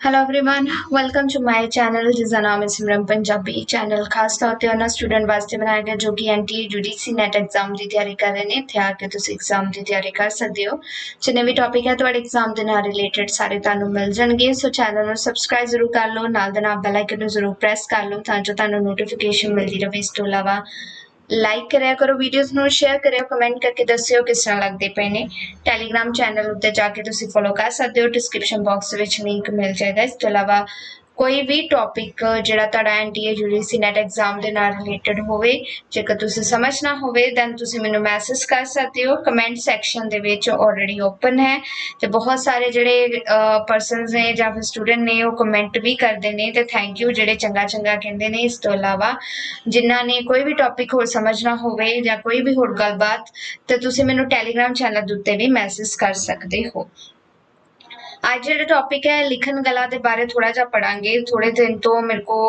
hello everyone welcome to my channel ਜਿਸ ਦਾ ਨਾਮ ਹੈ ਸਿਮਰਨ ਪੰਜਾਬੀ ਚੈਨਲ ਖਾਸ ਤੌਰ ਤੇ ਉਹਨਾਂ ਸਟੂਡੈਂਟ ਵਾਸਤੇ ਬਣਾਇਆ ਗਿਆ ਜੋ ਕਿ ਐਨਟੀ ਯੂਡੀਸੀ ਨੈਟ ਐਗਜ਼ਾਮ ਦੀ ਤਿਆਰੀ ਕਰ ਰਹੇ ਨੇ ਇੱਥੇ ਆ ਕੇ ਤੁਸੀਂ ਐਗਜ਼ਾਮ ਦੀ ਤਿਆਰੀ ਕਰ ਸਕਦੇ ਹੋ ਜਿੰਨੇ ਵੀ ਟੌਪਿਕ ਹੈ ਤੁਹਾਡੇ ਐਗਜ਼ਾਮ ਦੇ ਨਾਲ ਰਿਲੇਟਡ ਸਾਰੇ ਤੁਹਾਨੂੰ ਮਿਲ ਜਾਣਗੇ ਸੋ ਚੈਨਲ ਨੂੰ ਸਬਸਕ੍ਰਾਈਬ ਜ਼ਰੂਰ ਕਰ ਲਓ ਨਾਲ ਦੇ ਨਾਲ ਬੈਲ ਆਈਕਨ ਨੂੰ ਜ਼ਰੂਰ ਪ੍ਰੈਸ ਕਰ ਲਓ ਤਾਂ ਜੋ ਤੁਹਾਨੂੰ ਨੋਟੀਫਿਕੇਸ਼ਨ ਮਿਲਦੀ ਰਹੇ ਇਸ ਤੋਂ ਇਲਾਵਾ ਲਾਈਕ ਕਰਿਆ ਕਰੋ ਵੀਡੀਓਜ਼ ਨੂੰ ਸ਼ੇਅਰ ਕਰਿਓ ਕਮੈਂਟ ਕਰਕੇ ਦੱਸਿਓ ਕਿਸ ਤਰ੍ਹਾਂ ਲੱਗਦੇ ਪਏ ਨੇ। ਟੈਲੀਗ੍ਰਾਮ ਚੈਨਲ ਉੱਤੇ ਜਾ ਕੇ ਤੁਸੀਂ ਫੋਲੋ ਕਰ ਸਕਦੇ ਹੋ। ਡਿਸਕ੍ਰਿਪਸ਼ਨ ਬਾਕਸ ਵਿੱਚ ਲਿੰਕ ਮਿਲ ਜਾਏਗਾ। ਇਸ ਤੋਂ ਇਲਾਵਾ ਕੋਈ ਵੀ ਟੌਪਿਕ ਜਿਹੜਾ ਤੁਹਾਡਾ ਐਨਟੀਏ ਯੂਡੀਸੀ ਨੈਟ ਐਗਜ਼ਾਮ ਦੇ ਨਾਲ ਰਿਲੇਟਡ ਹੋਵੇ, ਜੇਕਰ ਤੁਸੀਂ ਸਮਝਣਾ ਹੋਵੇ ਦੈਨ ਤੁਸੀਂ ਮੈਨੂੰ ਮੈਸੇਜ ਕਰ ਸਕਦੇ ਹੋ। ਕਮੈਂਟ ਸੈਕਸ਼ਨ ਦੇ ਵਿੱਚ ਆਲਰੇਡੀ ਓਪਨ ਹੈ ਤੇ ਬਹੁਤ ਸਾਰੇ ਜਿਹੜੇ ਪਰਸਨਸ ਨੇ ਜਾਂ ਫਿਰ ਸਟੂਡੈਂਟ ਨੇ, ਉਹ ਕਮੈਂਟ ਵੀ ਕਰਦੇ ਨੇ ਤੇ ਥੈਂਕ ਯੂ ਜਿਹੜੇ ਚੰਗਾ ਚੰਗਾ ਕਹਿੰਦੇ ਨੇ ਇਸ ਤੋਂ ਇਲਾਵਾ। ਜਿਨ੍ਹਾਂ ਨੇ ਕੋਈ ਵੀ ਟੌਪਿਕ ਹੋਰ ਸਮਝਣਾ ਹੋਵੇ ਜਾਂ ਕੋਈ ਵੀ ਹੋਰ ਗੱਲਬਾਤ, ਤੇ ਤੁਸੀਂ ਮੈਨੂੰ ਟੈਲੀਗ੍ਰਾਮ ਚੈਨਲ ਦੇ ਉੱਤੇ ਵੀ ਮੈਸੇਜ ਕਰ ਸਕਦੇ ਹੋ। ਅੱਜ ਜਿਹੜਾ ਟੌਪਿਕ ਹੈ ਲਿਖਣ ਕਲਾ ਦੇ ਬਾਰੇ ਥੋੜਾ ਜਿਹਾ ਪੜਾਂਗੇ ਥੋੜੇ ਦਿਨ ਤੋਂ ਮੇਰੇ ਕੋ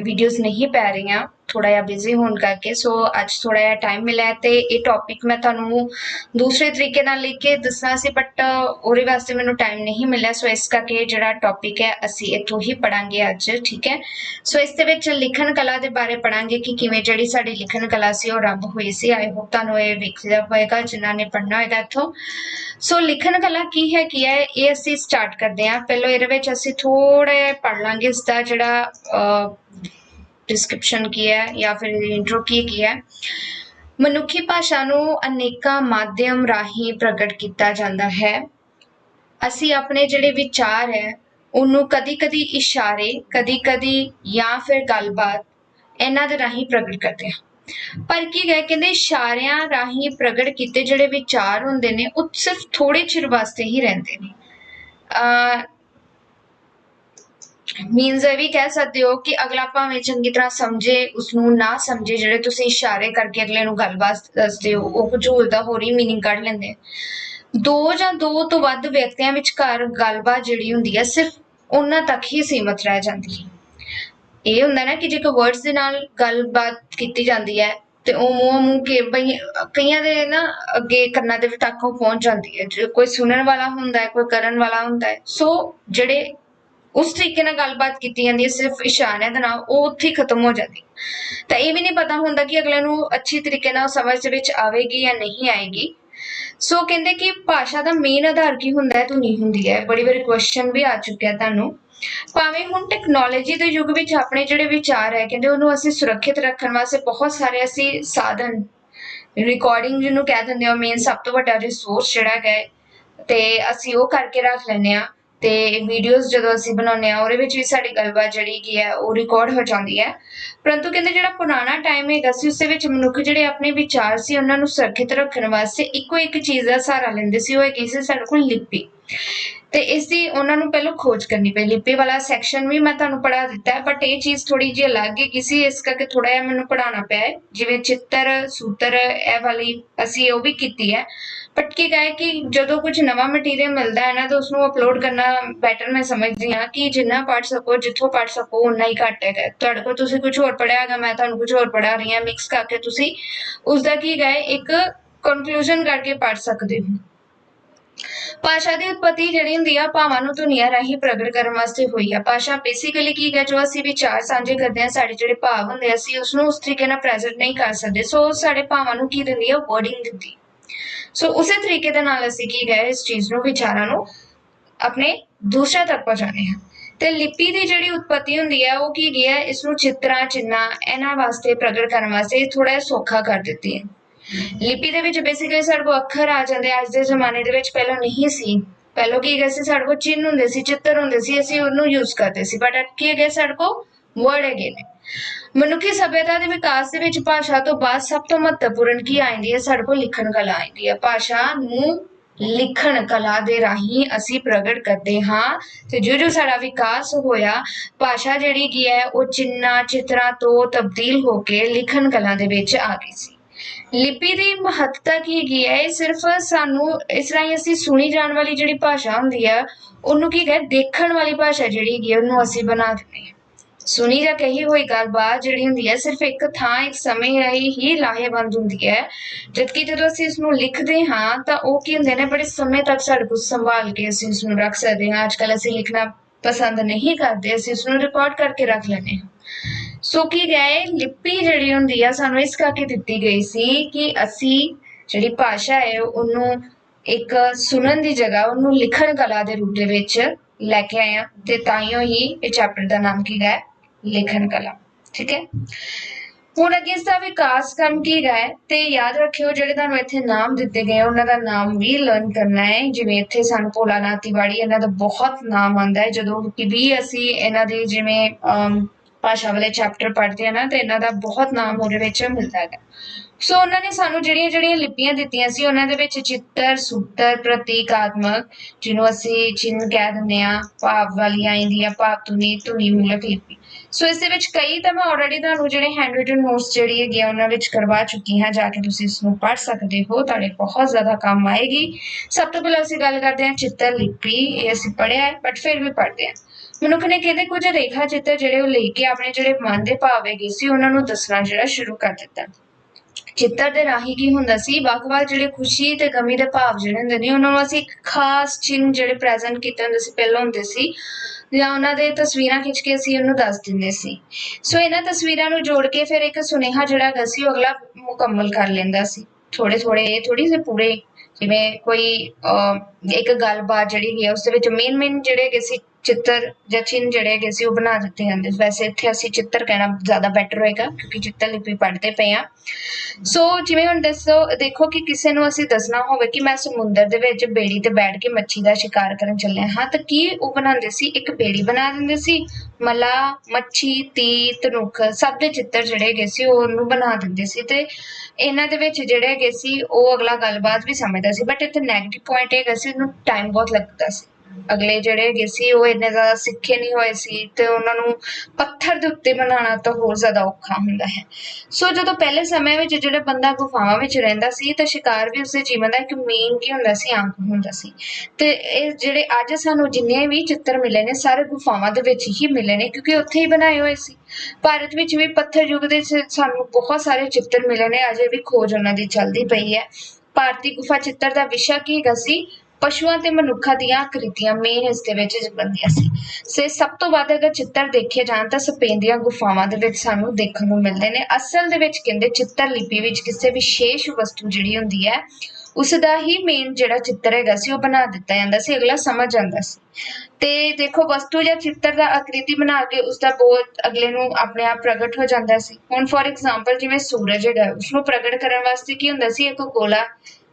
ਵੀਡੀਓਜ਼ ਨਹੀਂ ਪੈ ਰਹੀਆਂ ਥੋੜਾ ਜਿਹਾ ਬਿਜ਼ੀ ਹੋਣ ਕਰਕੇ ਸੋ ਅੱਜ ਥੋੜਾ ਜਿਹਾ ਟਾਈਮ ਮਿਲਿਆ ਤੇ ਇਹ ਟੌਪਿਕ ਮੈਂ ਤੁਹਾਨੂੰ ਦੂਸਰੇ ਤਰੀਕੇ ਨਾਲ ਲਿਖ ਕੇ ਦੱਸਣਾ ਸੀ ਬਟ ਉਹਦੇ ਵਾਸਤੇ ਮੈਨੂੰ ਟਾਈਮ ਨਹੀਂ ਮਿਲਿਆ ਸੋ ਇਸ ਕਰਕੇ ਜਿਹੜਾ ਟੌਪਿਕ ਹੈ, ਅਸੀਂ ਇੱਥੋਂ ਹੀ ਪੜਾਂਗੇ ਅੱਜ, ਠੀਕ ਹੈ? ਸੋ ਇਸ ਦੇ ਵਿੱਚ ਲਿਖਣ ਕਲਾ ਦੇ ਬਾਰੇ ਪੜਾਂਗੇ ਕਿ ਕਿਵੇਂ ਜਿਹੜੀ ਸਾਡੀ ਲਿਖਣ ਕਲਾ ਸੀ, ਉਹ ਆਰੰਭ ਹੋਈ ਸੀ। ਆਈ ਹੋਪ ਤੁਹਾਨੂੰ ਇਹ ਵਿਖਦਾ ਹੋਏਗਾ ਜਿਨ੍ਹਾਂ ਨੇ ਪੜਨਾ ਹੋਏਗਾ ਇੱਥੋਂ। ਸੋ ਲਿਖਣ ਕਲਾ ਕੀ ਹੈ ਕੀ ਹੈ? ਇਹ ਅਸੀਂ ਸਟਾਰਟ ਕਰਦੇ ਹਾਂ। ਪਹਿਲਾਂ ਇਹਦੇ ਵਿੱਚ ਅਸੀਂ ਥੋੜਾ ਪੜ ਲਾਂਗੇ ਇਸ ਦਾ ਜਿਹੜਾ ਡਿਸਕ੍ਰਿਪਸ਼ਨ ਕੀ ਹੈ ਜਾਂ ਫਿਰ ਇੰਟਰੋ ਕੀ ਕੀ ਹੈ ਮਨੁੱਖੀ ਭਾਸ਼ਾ ਨੂੰ ਅਨੇਕਾਂ ਮਾਧਿਅਮ ਰਾਹੀਂ ਪ੍ਰਗਟ ਕੀਤਾ ਜਾਂਦਾ ਹੈ ਅਸੀਂ ਆਪਣੇ ਜਿਹੜੇ ਵਿਚਾਰ ਹੈ ਉਹਨੂੰ ਕਦੀ-ਕਦੀ ਇਸ਼ਾਰੇ ਕਦੀ-ਕਦੀ ਜਾਂ ਫਿਰ ਗੱਲਬਾਤ ਇਹਨਾਂ ਦੇ ਰਾਹੀਂ ਪ੍ਰਗਟ ਕਰਦੇ ਹਾਂ ਪਰ ਕੀ ਗਏ ਕਹਿੰਦੇ ਇਸ਼ਾਰਿਆਂ ਰਾਹੀਂ ਪ੍ਰਗਟ ਕੀਤੇ ਜਿਹੜੇ ਵਿਚਾਰ ਹੁੰਦੇ ਨੇ ਉਹ ਸਿਰਫ ਥੋੜੇ ਚਿਰ ਵਾਸਤੇ ਹੀ ਰਹਿੰਦੇ ਨੇ ਮੀਨਸ ਇਹ ਵੀ ਕਹਿ ਸਕਦੇ ਹੋ ਕਿ ਅਗਲਾ ਭਾਵੇਂ ਚੰਗੀ ਤਰ੍ਹਾਂ ਸਮਝੇ ਉਸ ਨੂੰ ਨਾ ਸਮਝੇ, ਜਿਹੜੇ ਤੁਸੀਂ ਇਸ਼ਾਰੇ ਕਰਕੇ ਅਗਲੇ ਨੂੰ ਗੱਲਬਾਤ ਦੱਸਦੇ ਹੋ, ਉਹ ਕੁਝ ਦਾ ਹੋਰ ਹੀ ਮੀਨਿੰਗ ਕੱਢ ਲੈਂਦੇ ਦੋ ਜਾਂ ਦੋ ਤੋਂ ਵੱਧ ਵਿਅਕਤੀਆਂ ਵਿਚਕਾਰ ਗੱਲਬਾਤ ਜਿਹੜੀ ਹੁੰਦੀ ਹੈ ਸਿਰਫ ਉਹਨਾਂ ਤੱਕ ਹੀ ਸੀਮਤ ਰਹਿ ਜਾਂਦੀ ਹੈ। ਇਹ ਹੁੰਦਾ ਨਾ ਕਿ ਜੇ ਕੋ ਵਰਡਸ ਦੇ ਨਾਲ ਗੱਲਬਾਤ ਕੀਤੀ ਜਾਂਦੀ ਹੈ, ਤੇ ਉਹ ਮੂੰਹ ਮੂੰਹ ਕੇ ਬਈ, ਕਈਆਂ ਦੇ ਨਾ ਅੱਗੇ ਕੰਨਾਂ ਦੇ ਤੱਕ ਉਹ ਪਹੁੰਚ ਜਾਂਦੀ ਹੈ। ਕੋਈ ਸੁਣਨ ਵਾਲਾ ਹੁੰਦਾ ਹੈ, ਕੋਈ ਕਰਨ ਵਾਲਾ ਹੁੰਦਾ ਹੈ, ਸੋ ਜਿਹੜੇ ਉਸ ਤਰੀਕੇ ਨਾਲ ਗੱਲਬਾਤ ਕੀਤੀ ਜਾਂਦੀ ਹੈ, ਸਿਰਫ ਇਸ਼ਾਰਿਆਂ ਦੇ ਨਾਲ, ਉਹ ਉੱਥੇ ਖਤਮ ਹੋ ਜਾਂਦੀ। ਤਾਂ ਇਹ ਵੀ ਨਹੀਂ ਪਤਾ ਹੁੰਦਾ ਕਿ ਅਗਲੇ ਨੂੰ ਅੱਛੀ ਤਰੀਕੇ ਨਾਲ ਸਮਝ ਦੇ ਵਿੱਚ ਆਵੇਗੀ ਜਾਂ ਨਹੀਂ ਆਏਗੀ। ਸੋ ਕਹਿੰਦੇ ਕਿ ਭਾਸ਼ਾ ਦਾ ਮੇਨ ਆਧਾਰ ਕੀ ਹੁੰਦਾ ਹੈ ਧੁਨੀ ਹੁੰਦੀ ਹੈ। ਬੜੀ ਵਾਰੀ ਕੁਐਸਚਨ ਵੀ ਆ ਚੁੱਕਿਆ ਤੁਹਾਨੂੰ। ਭਾਵੇਂ ਹੁਣ ਟੈਕਨੋਲੋਜੀ ਦੇ ਯੁੱਗ ਵਿੱਚ ਆਪਣੇ ਜਿਹੜੇ ਵਿਚਾਰ ਹੈ, ਕਹਿੰਦੇ ਉਹਨੂੰ ਅਸੀਂ ਸੁਰੱਖਿਅਤ ਰੱਖਣ ਵਾਸਤੇ ਬਹੁਤ ਸਾਰੇ ਅਸੀਂ ਸਾਧਨ ਰਿਕਾਰਡਿੰਗ ਜਿਹਨੂੰ ਕਹਿ ਦਿੰਦੇ ਆ ਮੇਨ ਸਭ ਤੋਂ ਵੱਡਾ ਰਿਸੋਰਸ ਜਿਹੜਾ ਹੈ, ਤੇ ਅਸੀਂ ਉਹ ਕਰਕੇ ਰੱਖ ਲੈਂਦੇ ਆ ਤੇ ਵੀਡੀਓਜ਼ ਜਦੋਂ ਅਸੀਂ ਬਣਾਉਂਦੇ ਆ ਉਹਦੇ ਵਿੱਚ ਵੀ ਸਾਡੀ ਗੱਲਬਾਤ ਜਿਹੜੀ ਕੀ ਹੈ, ਉਹ ਰਿਕਾਰਡ ਹੋ ਜਾਂਦੀ ਹੈ। ਪਰੰਤੂ ਕਹਿੰਦੇ ਜਿਹੜਾ ਪੁਰਾਣਾ ਟਾਈਮ ਹੈਗਾ ਸੀ, ਉਸੇ ਵਿੱਚ ਮਨੁੱਖ ਜਿਹੜੇ ਆਪਣੇ ਵਿਚਾਰ ਸੀ, ਉਹਨਾਂ ਨੂੰ ਸੁਰੱਖਿਅਤ ਰੱਖਣ ਵਾਸਤੇ ਇੱਕੋ ਇੱਕ ਚੀਜ਼ ਦਾ ਸਹਾਰਾ ਲੈਂਦੇ ਸੀ, ਉਹ ਹੈਗੀ ਸੀ ਸਾਡੇ ਕੋਲ ਲਿਪੀ। ਤੇ ਇਸ ਦੀ ਉਹਨਾਂ ਨੂੰ ਪਹਿਲਾਂ ਖੋਜ ਕਰਨੀ ਪਈ। ਲਿਪੀ ਵਾਲਾ ਸੈਕਸ਼ਨ ਵੀ ਮੈਂ ਤੁਹਾਨੂੰ ਪੜਾ ਦਿੱਤਾ ਹੈ ਬਟ ਇਹ ਚੀਜ਼ ਥੋੜੀ ਜਿਹੀ ਅਲੱਗ ਹੈ ਕਿਸੇ ਇਸ ਕਰਕੇ ਥੋੜਾ ਜਿਹਾ ਮੈਨੂੰ ਪੜਾਉਣਾ ਪਿਆ ਹੈ। ਜਿਵੇਂ ਚਿੱਤਰ, ਸੂਤਰ, ਇਹ ਵਾਲੀ ਅਸੀਂ ਉਹ ਵੀ ਕੀਤੀ ਹੈ। ਬਟ ਕੀ ਕਹੇ ਕਿ ਜਦੋਂ ਕੁਝ ਨਵਾਂ ਮਟੀਰੀਅਲ ਮਿਲਦਾ ਹੈ ਨਾ, ਤਾਂ ਉਸ ਨੂੰ ਅਪਲੋਡ ਕਰਨਾ ਬੈਟਰ ਮੈਂ ਸਮਝਦੀ ਹਾਂ ਕਿ ਜਿੰਨਾ ਪੜ ਸਕੋ, ਜਿੱਥੋਂ ਪੜ ਸਕੋ ਉਨਾ ਹੀ ਘੱਟ ਹੈ। ਤੁਹਾਡੇ ਕੋਲ ਤੁਸੀਂ ਕੁਝ ਹੋਰ ਪੜਿਆ ਹੈਗਾ, ਮੈਂ ਤੁਹਾਨੂੰ ਕੁਝ ਹੋਰ ਪੜਾ ਰਹੀ ਹਾਂ। ਮਿਕਸ ਕਰਕੇ ਤੁਸੀਂ ਉਸ ਦਾ ਕੀ ਗਏ ਇੱਕ ਕਨਕਲੂਜਨ ਕਰਕੇ ਪੜ ਸਕਦੇ ਹੋ। ਭਾਸ਼ਾ ਦੀ ਉਤਪਤੀ ਜਿਹੜੀ ਹੁੰਦੀ ਆ, ਭਾਵਾਂ ਨੂੰ ਧੁਨੀਆਂ ਰਾਹੀਂ ਪ੍ਰਗਟ ਕਰਨ ਵਾਸਤੇ ਹੋਈ ਆ। ਭਾਸ਼ਾ ਬੇਸਿਕਲੀ ਕੀ ਹੈ ਜੋ ਅਸੀਂ ਵਿਚਾਰ ਸਾਂਝੇ ਕਰਦੇ ਆ ਸਾਡੇ ਜਿਹੜੇ ਭਾਵ ਹੁੰਦੇ ਆ, ਅਸੀਂ ਉਸ ਨੂੰ ਉਸ ਤਰੀਕੇ ਨਾਲ ਪ੍ਰੈਜ਼ੈਂਟ ਨਹੀਂ ਕਰ ਸਕਦੇ। ਸੋ ਸਾਡੇ ਭਾਵਾਂ ਨੂੰ ਕੀ ਦਿੰਦੀ ਆ? ਵਰਡਿੰਗ ਦਿੰਦੀ। ਸੋ ਉਸੇ ਤਰੀਕੇ ਦੇ ਨਾਲ ਅਸੀਂ ਕੀ ਗਏ, ਇਸ ਚੀਜ਼ ਨੂੰ, ਵਿਚਾਰਾਂ ਨੂੰ ਆਪਣੇ ਦੂਸਰੇ ਤੱਕ ਪਹੁੰਚਾਣੇ ਹਾਂ। ਤੇ ਲਿਪੀ ਦੀ ਜਿਹੜੀ ਉਤਪਤੀ ਹੁੰਦੀ ਹੈ ਉਹ ਕੀ ਗਿਆ ਇਸ ਨੂੰ ਚਿੱਤਰਾਂ ਚਿੰਨਾ ਇਹਨਾਂ ਵਾਸਤੇ ਪ੍ਰਗਟ ਕਰਨ ਵਾਸਤੇ ਥੋੜਾ ਸੌਖਾ ਕਰ ਦਿੱਤੀ ਹੈ। ਲਿਪੀ ਦੇ ਵਿੱਚ ਬੇਸਿਕਲੀ ਸਾਡੇ ਕੋਲ ਅੱਖਰ ਆ ਜਾਂਦੇ ਅੱਜ ਦੇ ਜ਼ਮਾਨੇ ਦੇ ਵਿੱਚ ਪਹਿਲਾਂ ਨਹੀਂ ਸੀ। ਪਹਿਲਾਂ ਕੀ ਗਏ ਸੀ, ਸਾਡੇ ਕੋਲ ਚਿੰਨ ਹੁੰਦੇ ਸੀ, ਚਿੱਤਰ ਹੁੰਦੇ ਸੀ, ਅਸੀਂ ਉਹਨੂੰ ਯੂਜ਼ ਕਰਦੇ ਸੀ। ਬਟ ਕੀ ਗਿਆ ਸਾਡੇ ਕੋਲ ਵਰਡ ਹੈਗੇ ਨੇ। ਮਨੁੱਖੀ ਸਭਿਅਤਾ ਦੇ ਵਿਕਾਸ ਦੇ ਵਿੱਚ ਭਾਸ਼ਾ ਤੋਂ ਬਾਅਦ ਸਭ ਤੋਂ ਮਹੱਤਵਪੂਰਨ ਕੀ ਆਉਂਦੀ ਹੈ? ਸਾਡੇ ਕੋਲ ਲਿਖਣ ਕਲਾ ਆਉਂਦੀ ਹੈ। ਭਾਸ਼ਾ ਨੂੰ ਲਿਖਣ ਕਲਾ ਦੇ ਰਾਹੀਂ ਅਸੀਂ ਪ੍ਰਗਟ ਕਰਦੇ ਹਾਂ ਤੇ ਜੋ ਜੋ ਸਾਡਾ ਵਿਕਾਸ ਹੋਇਆ, ਭਾਸ਼ਾ ਜਿਹੜੀ ਕੀ ਹੈ, ਉਹ ਚਿੰਨਾ ਚਿੱਤਰਾਂ ਤੋਂ ਤਬਦੀਲ ਹੋ ਕੇ ਲਿਖਣ ਕਲਾ ਦੇ ਵਿੱਚ ਆ ਗਈ ਸੀ। ਲਿਪੀ ਦੀ ਮਹੱਤਤਾ ਕੀ ਕੀ ਹੈ? ਇਹ ਸਿਰਫ ਸਾਨੂੰ ਇਸ ਰਾਹੀਂ ਅਸੀਂ ਸੁਣੀ ਜਾਣ ਵਾਲੀ ਜਿਹੜੀ ਭਾਸ਼ਾ ਹੁੰਦੀ ਹੈ, ਉਹਨੂੰ ਕੀ ਕਹੇ? ਦੇਖਣ ਵਾਲੀ ਭਾਸ਼ਾ ਜਿਹੜੀ ਹੈ, ਉਹਨੂੰ ਅਸੀਂ ਬਣਾ ਦਿੰਦੇ ਹਾਂ। ਸੁਣੀ ਜਾਂ ਕਹੀ ਹੋਈ ਗੱਲਬਾਤ ਜਿਹੜੀ ਹੁੰਦੀ ਹੈ, ਸਿਰਫ ਇੱਕ ਥਾਂ, ਇੱਕ ਸਮੇਂ ਰਹੀ ਹੀ ਲਾਹੇਵੰਦ ਹੁੰਦੀ ਹੈ। ਜਦਕਿ ਜਦੋਂ ਅਸੀਂ ਇਸ ਨੂੰ ਲਿਖਦੇ ਹਾਂ, ਤਾਂ ਉਹ ਕੀ ਹੁੰਦੇ ਨੇ, ਬੜੇ ਸਮੇਂ ਤੱਕ ਸਾਡੇ ਕੋਲ ਸੰਭਾਲ ਕੇ ਅਸੀਂ ਇਸ ਨੂੰ ਰੱਖ ਸਕਦੇ ਹਾਂ। ਅੱਜ ਅੱਜਕੱਲ ਅਸੀਂ ਲਿਖਣਾ ਪਸੰਦ ਨਹੀਂ ਕਰਦੇ, ਅਸੀਂ ਉਸ ਨੂੰ ਰਿਕਾਰਡ ਕਰਕੇ ਰੱਖ ਲੈਂਦੇ ਹਾਂ। ਸੋ ਕੀ ਗਏ ਲਿਪੀ ਜਿਹੜੀ ਹੁੰਦੀ ਆ, ਸਾਨੂੰ ਇਸ ਕਰਕੇ ਦਿੱਤੀ ਗਈ ਸੀ ਕਿ ਅਸੀਂ ਜਿਹੜੀ ਭਾਸ਼ਾ ਹੈ, ਉਹਨੂੰ ਇੱਕ ਸੁਣਨ ਦੀ ਜਗ੍ਹਾ, ਉਹਨੂੰ ਲਿਖਣ ਕਲਾ ਦੇ ਰੂਪ ਦੇ ਵਿੱਚ ਲੈ ਕੇ ਆਏ ਹਾਂ। ਤੇ ਤਾਈਓ ਹੀ ਇਹ ਚੈਪਟਰ ਦਾ ਨਾਮ ਕੀ ਹੈ? ਲਿਖਣ ਕਲਾ ਠੀਕ ਹੈ? ਹੁਣ ਅੱਗੇ ਇਸ ਦਾ ਵਿਕਾਸ ਕੰਮ ਕੀ ਹੈ ਤੇ ਯਾਦ ਰੱਖਿਓ ਜਿਹੜੇ ਤੁਹਾਨੂੰ ਇੱਥੇ ਨਾਮ ਦਿੱਤੇ ਗਏ ਉਹਨਾਂ ਦਾ ਨਾਮ ਵੀ ਲਰਨ ਕਰਨਾ ਹੈ। ਜਿਵੇਂ ਇੱਥੇ ਸਾਨੂੰ ਭੋਲਾਨਾਥ ਤਿਵਾੜੀ ਇਹਨਾਂ ਦਾ ਬਹੁਤ ਨਾਮ ਆਉਂਦਾ ਹੈ। ਜਦੋਂ ਕਿ ਵੀ ਅਸੀਂ ਇਹਨਾਂ ਦੇ ਜਿਵੇਂ ਅਮ, ਭਾਸ਼ਾ ਵਾਲੇ ਚੈਪਟਰ ਪੜ੍ਹਦੇ ਆ ਨਾ ਤੇ ਇਹਨਾਂ ਦਾ ਬਹੁਤ ਨਾਮ ਉਹਦੇ ਵਿੱਚ ਮਿਲਦਾ ਹੈ ਸੋ ਉਹਨਾਂ ਨੇ ਸਾਨੂੰ ਜਿਹੜੀਆਂ ਜਿਹੜੀਆਂ ਲਿਪੀਆਂ ਦਿੱਤੀਆਂ ਸੀ ਉਹਨਾਂ ਦੇ ਵਿੱਚ ਚਿੱਤਰ ਸੂਤਰ ਪ੍ਰਤੀਕਾਤਮਕ ਜਿਹਨੂੰ ਅਸੀਂ ਚਿੰਨ੍ਹ ਕਹਿ ਦਿੰਦੇ ਆ ਭਾਵ ਵਾਲੀਆਂ ਆਈਂਦੀਆਂ ਭਾਵ ਧੁਨੀ ਧੁਨੀ ਮੂਲਕ ਲਿਪੀ। ਸੋ ਇਸ ਦੇ ਵਿੱਚ ਕਈ ਤਾਂ ਮੈਂ ਆਲਰੇਡੀ ਤੁਹਾਨੂੰ ਜਿਹੜੇ ਹੈਂਡ ਰਿਟਨ ਨੋਟਸ ਜਿਹੜੀ ਹੈਗੀ ਆ, ਉਹਨਾਂ ਵਿੱਚ ਕਰਵਾ ਚੁੱਕੀ ਹਾਂ, ਜਾ ਕੇ ਤੁਸੀਂ ਇਸ ਨੂੰ ਪੜ੍ਹ ਸਕਦੇ ਹੋ, ਤੁਹਾਡੇ ਬਹੁਤ ਜ਼ਿਆਦਾ ਕੰਮ ਆਏਗੀ। ਸਭ ਤੋਂ ਪਹਿਲਾਂ ਅਸੀਂ ਗੱਲ ਕਰਦੇ ਹਾਂ ਚਿੱਤਰ ਲਿਪੀ, ਇਹ ਅਸੀਂ ਪੜ੍ਹਿਆ ਹੈ ਬਟ ਫਿਰ ਵੀ ਪੜ੍ਹਦੇ ਹਾਂ। ਮਨੁੱਖ ਨੇ ਕਹਿੰਦੇ ਕੁਝ ਰੇਖਾ ਚਿੱਤਰ ਜਿਹੜੇ ਉਹ ਲੈ ਕੇ ਆਪਣੇ ਜਿਹੜੇ ਮਨ ਦੇ ਭਾਵ ਹੈਗੇ ਸੀ, ਉਹਨਾਂ ਨੂੰ ਦੱਸਣਾ ਜਿਹੜਾ ਸ਼ੁਰੂ ਕਰ ਦਿੱਤਾ। ਚਿੱਤਰ ਦੇ ਰਾਹੀਂ ਕੀ ਹੁੰਦਾ ਸੀ, ਵੱਖ-ਵੱਖ ਜਿਹੜੇ ਖੁਸ਼ੀ ਤੇ ਗਮੀ ਦੇ ਭਾਵ ਜਿਹੜੇ ਹੁੰਦੇ ਨੇ, ਉਹਨਾਂ ਨੂੰ ਅਸੀਂ ਇੱਕ ਖਾਸ ਚਿੰਨ੍ਹ ਜਿਹੜੇ ਪ੍ਰੈਜ਼ੈਂਟ ਕੀਤੇ ਹੁੰਦੇ ਸੀ, ਪਹਿਲਾਂ ਹੁੰਦੇ ਸੀ ਜਾਂ ਉਹਨਾਂ ਦੇ ਤਸਵੀਰਾਂ ਖਿੱਚ ਕੇ ਅਸੀਂ ਉਹਨੂੰ ਦੱਸ ਦਿੰਦੇ ਸੀ। ਸੋ ਇਹਨਾਂ ਤਸਵੀਰਾਂ ਨੂੰ ਜੋੜ ਕੇ ਫਿਰ ਇੱਕ ਸੁਨੇਹਾ ਜਿਹੜਾ ਹੈਗਾ ਸੀ ਉਹ ਅਗਲਾ ਮੁਕੰਮਲ ਕਰ ਲੈਂਦਾ ਸੀ। ਥੋੜੇ ਥੋੜੇ ਇਹ ਥੋੜੀ ਜਿਹੀ ਪੂਰੇ ਜਿਵੇਂ ਕੋਈ ਅਹ, ਇੱਕ ਗੱਲਬਾਤ ਜਿਹੜੀ ਹੈਗੀ ਆ ਉਸ ਦੇ ਵਿੱਚ ਮੇਨ ਮੇਨ ਜਿਹੜੇ ਹੈਗੇ ਸੀ ਚਿੱਤਰ ਜਾਂ ਚਿੰਨ੍ਹ ਜਿਹੜੇ ਹੈਗੇ ਸੀ ਉਹ ਬਣਾ ਦਿੱਤੇ ਜਾਂਦੇ ਸੀ। ਵੈਸੇ ਇੱਥੇ ਅਸੀਂ ਚਿੱਤਰ ਕਹਿਣਾ ਜ਼ਿਆਦਾ ਬੈਟਰ ਹੋਏਗਾ ਕਿਉਂਕਿ ਚਿੱਤਰ ਲਿਪੀ ਪੜ੍ਹਦੇ ਪਏ ਆ ਸੋ ਜਿਵੇਂ ਹੁਣ ਦੱਸੋ, ਦੇਖੋ ਕਿ ਕਿਸੇ ਨੂੰ ਅਸੀਂ ਦੱਸਣਾ ਹੋਵੇ ਕਿ ਮੈਂ ਸਮੁੰਦਰ ਦੇ ਵਿੱਚ ਬੇੜੀ ਤੇ ਬੈਠ ਕੇ ਮੱਛੀ ਦਾ ਸ਼ਿਕਾਰ ਕਰਨ ਚੱਲਿਆ ਹਾਂ, ਤਾਂ ਕੀ ਉਹ ਬਣਾਉਂਦੇ ਸੀ? ਇੱਕ ਬੇੜੀ ਬਣਾ ਦਿੰਦੇ ਸੀ, ਮਲਾ, ਮੱਛੀ ਤੀ ਤਨੁਖ ਸਭ ਦੇ ਚਿੱਤਰ ਜਿਹੜੇ ਹੈਗੇ ਸੀ ਉਹ ਉਹਨੂੰ ਬਣਾ ਦਿੰਦੇ ਸੀ ਤੇ ਇਹਨਾਂ ਦੇ ਵਿੱਚ ਜਿਹੜੇ ਹੈਗੇ ਸੀ, ਉਹ ਅਗਲਾ ਗੱਲਬਾਤ ਵੀ ਸਮਝਦਾ ਸੀ ਬਟ ਇੱਥੇ ਨੈਗੇਟਿਵ ਪੁਆਇੰਟ ਇਹ ਹੈਗਾ ਸੀ, ਉਹਨੂੰ ਟਾਈਮ ਬਹੁਤ ਲੱਗਦਾ ਸੀ। ਅਗਲੇ ਜਿਹੜੇ ਹੈਗੇ ਸੀ, ਉਹ ਇੰਨੇ ਜ਼ਿਆਦਾ ਸਿੱਖੇ ਨਹੀਂ ਹੋਏ ਸੀ ਤੇ ਉਹਨਾਂ ਨੂੰ ਪੱਥਰ ਦੇ ਉੱਤੇ ਬਣਾਉਣਾ ਤਾਂ ਹੋਰ ਜ਼ਿਆਦਾ ਔਖਾ ਹੁੰਦਾ ਹੈ। ਸੋ ਜਦੋਂ ਪਹਿਲੇ ਸਮੇਂ ਵਿੱਚ ਜਿਹੜਾ ਬੰਦਾ ਗੁਫਾਵਾਂ ਵਿੱਚ ਰਹਿੰਦਾ ਸੀ, ਤਾਂ ਸ਼ਿਕਾਰ ਵੀ ਉਸਦੇ ਜੀਵਨ ਦਾ ਇੱਕ ਮੇਨ ਕੀ ਹੁੰਦਾ ਸੀ, ਅੰਗ ਹੁੰਦਾ ਸੀ। ਤੇ ਇਹ ਜਿਹੜੇ ਅੱਜ ਸਾਨੂੰ ਜਿੰਨੇ ਵੀ ਚਿੱਤਰ ਮਿਲੇ ਨੇ, ਸਾਰੇ ਗੁਫਾਵਾਂ ਦੇ ਵਿੱਚ ਹੀ ਮਿਲੇ ਨੇ, ਕਿਉਂਕਿ ਉੱਥੇ ਹੀ ਬਣਾਏ ਹੋਏ ਸੀ। ਭਾਰਤ ਵਿੱਚ ਵੀ ਪੱਥਰ ਯੁੱਗ ਦੇ ਸਾਨੂੰ ਬਹੁਤ ਸਾਰੇ ਚਿੱਤਰ ਮਿਲੇ ਨੇ, ਅਜੇ ਵੀ ਖੋਜ ਉਹਨਾਂ ਦੀ ਚੱਲਦੀ ਪਈ ਹੈ। ਭਾਰਤੀ ਗੁਫਾ ਚਿੱਤਰ ਦਾ ਵਿਸ਼ਾ ਕੀ ਹੈਗਾ ਸੀ? ਪਸ਼ੂਆਂ ਤੇ ਮਨੁੱਖਾਂ ਦੀਆਂ ਆਕ੍ਰਿਤੀਆਂ ਮੇਨ ਇਸ ਦੇ ਵਿੱਚ ਬੰਦੀਆਂ ਸੀ। ਸੇ ਸਭ ਤੋਂ ਵੱਧ ਅਗਰ ਚਿੱਤਰ ਦੇਖੇ ਜਾਣ ਤਾਂ ਸਪੇਨ ਦੀਆਂ ਗੁਫਾਵਾਂ ਦੇ ਵਿੱਚ ਸਾਨੂੰ ਦੇਖਣ ਨੂੰ ਮਿਲਦੇ ਨੇ। ਅਸਲ ਦੇ ਵਿੱਚ ਕਹਿੰਦੇ ਚਿੱਤਰ ਲਿਪੀ ਵਿੱਚ ਕਿਸੇ ਵਿਸ਼ੇਸ਼ ਵਸਤੂ ਜਿਹੜੀ ਹੁੰਦੀ ਹੈ ਉਸ ਦਾ ਹੀ ਮੇਨ ਜਿਹੜਾ ਚਿੱਤਰ ਹੈਗਾ ਸੀ, ਉਹ ਬਣਾ ਦਿੱਤਾ ਜਾਂਦਾ ਸੀ, ਅਗਲਾ ਸਮਝ ਜਾਂਦਾ ਸੀ। ਤੇ ਦੇਖੋ, ਵਸਤੂ ਜਾਂ ਚਿੱਤਰ ਦਾ ਆਕ੍ਰਿਤੀ ਬਣਾ ਕੇ ਉਸ ਦਾ ਬਹੁਤ ਅਗਲੇ ਨੂੰ ਆਪਣੇ ਆਪ ਪ੍ਰਗਟ ਹੋ ਜਾਂਦਾ ਸੀ। ਹੁਣ ਫੋਰ ਐਗਜ਼ਾਮਪਲ ਜਿਵੇਂ ਸੂਰਜ ਹੈਗਾ ਉਸ ਨੂੰ ਪ੍ਰਗਟ ਕਰਨ ਵਾਸਤੇ ਕੀ ਹੁੰਦਾ ਸੀ? ਇੱਕ ਗੋਲਾ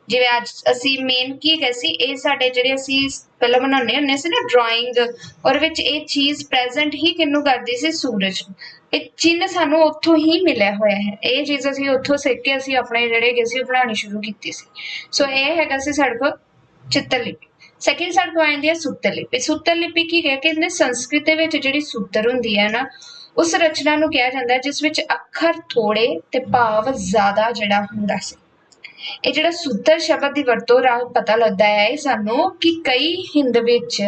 ਜਿਵੇਂ ਅੱਜ ਅਸੀਂ ਮੇਨ ਕੀ ਕਹੇ ਸੀ, ਇਹ ਸਾਡੇ ਜਿਹੜੇ ਅਸੀਂ ਪਹਿਲਾਂ ਬਣਾਉਂਦੇ ਹੁੰਦੇ ਸੀ ਨਾ ਡਰਾਇੰਗ ਔਰ ਵਿੱਚ ਇਹ ਚੀਜ਼ ਪ੍ਰੈਜ਼ੈਂਟ ਹੀ ਕਿੰਨੂੰ ਕਰਦੀ ਸੀ? ਸੂਰਜ ਨੂੰ। ਇਹ ਚਿੰਨ੍ਹ ਸਾਨੂੰ ਉੱਥੋਂ ਹੀ ਮਿਲਿਆ ਹੋਇਆ ਹੈ। ਇਹ ਚੀਜ਼ ਅਸੀਂ ਉੱਥੋਂ ਸਿੱਖ ਕੇ ਅਸੀਂ ਆਪਣੇ ਜਿਹੜੇ ਹੈਗੇ ਸੀ, ਉਹ ਬਣਾਉਣੀ ਸ਼ੁਰੂ ਕੀਤੀ ਸੀ। ਸੋ ਇਹ ਹੈਗਾ ਸੀ ਸਾਡੇ ਕੋਲ ਚਿੱਤਰ ਲਿਪੀ ਸੈਕਿੰਡ ਸਾਡੇ ਕੋਲ ਆਉਂਦੀ ਹੈ ਸੂਤਰ ਲਿਪੀ ਸੂਤਰ ਲਿਪੀ ਕੀ ਹੈ ਕਿ ਇਹਨੇ ਸੰਸਕ੍ਰਿਤ ਦੇ ਵਿੱਚ ਜਿਹੜੀ ਸੂਤਰ ਹੁੰਦੀ ਹੈ ਨਾ, ਉਸ ਰਚਨਾ ਨੂੰ ਕਿਹਾ ਜਾਂਦਾ ਜਿਸ ਵਿੱਚ ਅੱਖਰ ਥੋੜੇ ਤੇ ਭਾਵ ਜ਼ਿਆਦਾ ਜਿਹੜਾ ਹੁੰਦਾ ਸੀ। ਇਹ ਜਿਹੜਾ ਸੂਤਰ ਸ਼ਬਦ ਦੀ ਵਰਤੋਂ ਰਾਹੀਂ ਪਤਾ ਲੱਗਦਾ ਹੈ ਸਾਨੂੰ ਕਿ ਕਈ ਹਿੰਦ ਵਿੱਚ